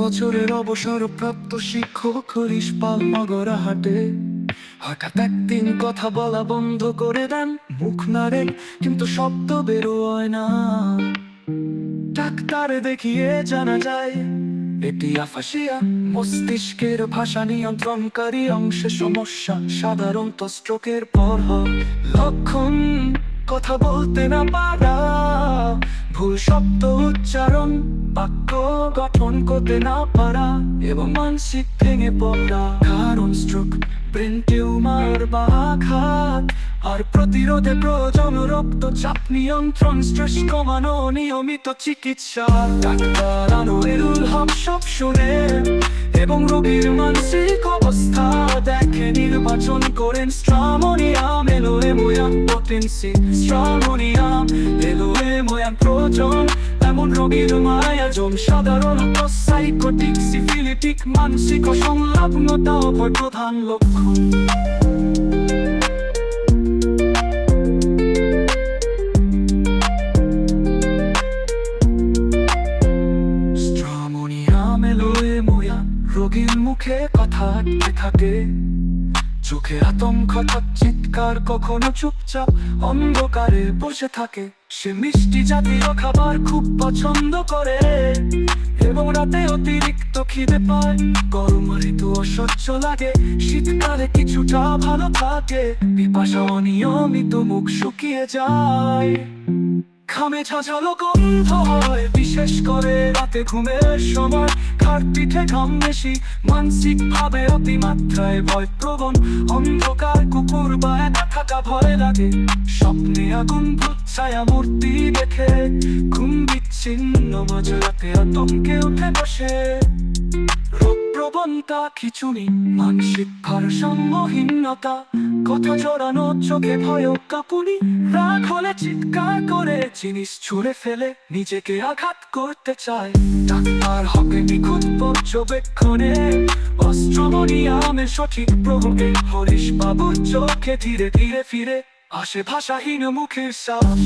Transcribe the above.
বছরের অবসরপ্রাপ্ত শিক্ষক হরিশ পাল মগরা হাটে। হঠাৎ একদিন কথা বলা বন্ধ করে দেন মুখ নাড়েন কিন্তু শব্দ বেরোয় না। ডাক্তারে দেখিয়ে জানা যায়, এটি আফাসিয়া মস্তিষ্কের ভাষা নিয়ন্ত্রণকারী অংশে সমস্যা, সাধারণত স্ট্রোকের পর লক্ষণ কথা বলতে না পারা ভুল শব্দ উচ্চারণ, বাক্য গঠন করতে না পারা এবং মানসিক ভেঙে পড়া। কারণ স্ট্রোক ব্রেন টিউমার বা আঘাত আর প্রতিরোধে প্রয়োজন রক্তচাপ নিয়ন্ত্রণ স্ট্রেস কমানো, নিয়মিত চিকিৎসা। ডাক্তার আনোয়ারুল হক সব শুনে এবং রোগীর মানসিক অবস্থা দেখে। নির্বাচন করেন স্ট্রামোনিয়াম এলো এমোয়াম পটেন্সি স্ট্রামোনিয়াম প্রয়োজন এমন রোগীর মায়াজন সাধারণত সাইকোটিক সিফিলিটিক, মানসিক অসংলগ্নতা অপর প্রধান লক্ষণ। রোগীর মুখে কথা থাকে। চোখে আতঙ্ক চিৎকার, কখনো চুপচাপ, অন্ধকারে বসে থাকে। সে মিষ্টি জাতীয় খাবার খুব পছন্দ করে এবং রাতে অতিরিক্ত খিদে পায়। গরম ঋতু অসহ্য লাগে, শীতকালে কিছুটা ভালো থাকে। পিপাসা অনিয়মিত মুখ শুকিয়ে যায়। খামে ঝাঁঝালো গন্ধ বিশেষ করে রাতে ঘুমের সময় খাট পিঠে ঘাম বেশি মানসিক ভাবে অতিমাত্রায় ভয় প্রবণ অন্ধকার কুকুর বা একা থাকা ভয় লাগে। স্বপ্নে আগুন ছায়া মূর্তি দেখে। ঘুম বিচ্ছিন্ন মাঝরাতে আতঙ্কে উঠে বসে। প্রবণতা খিচুড়ি মানসিক ভারসাম্যহীনতা কথা জড়ানো চোখে ভয় কাপুনি রাগ হলে চিৎকার করে জিনিস ছুঁড়ে ফেলে, নিজেকে আঘাত করতে চায়। ডাক্তার হবে নিখুঁত পর্যবেক্ষণে অস্ত্রমনিয়ামের সঠিক প্রভাবে হরিশ বাবুর চোখে ধীরে ধীরে ফিরে, আসে ভাষাহীন মুখের সাহস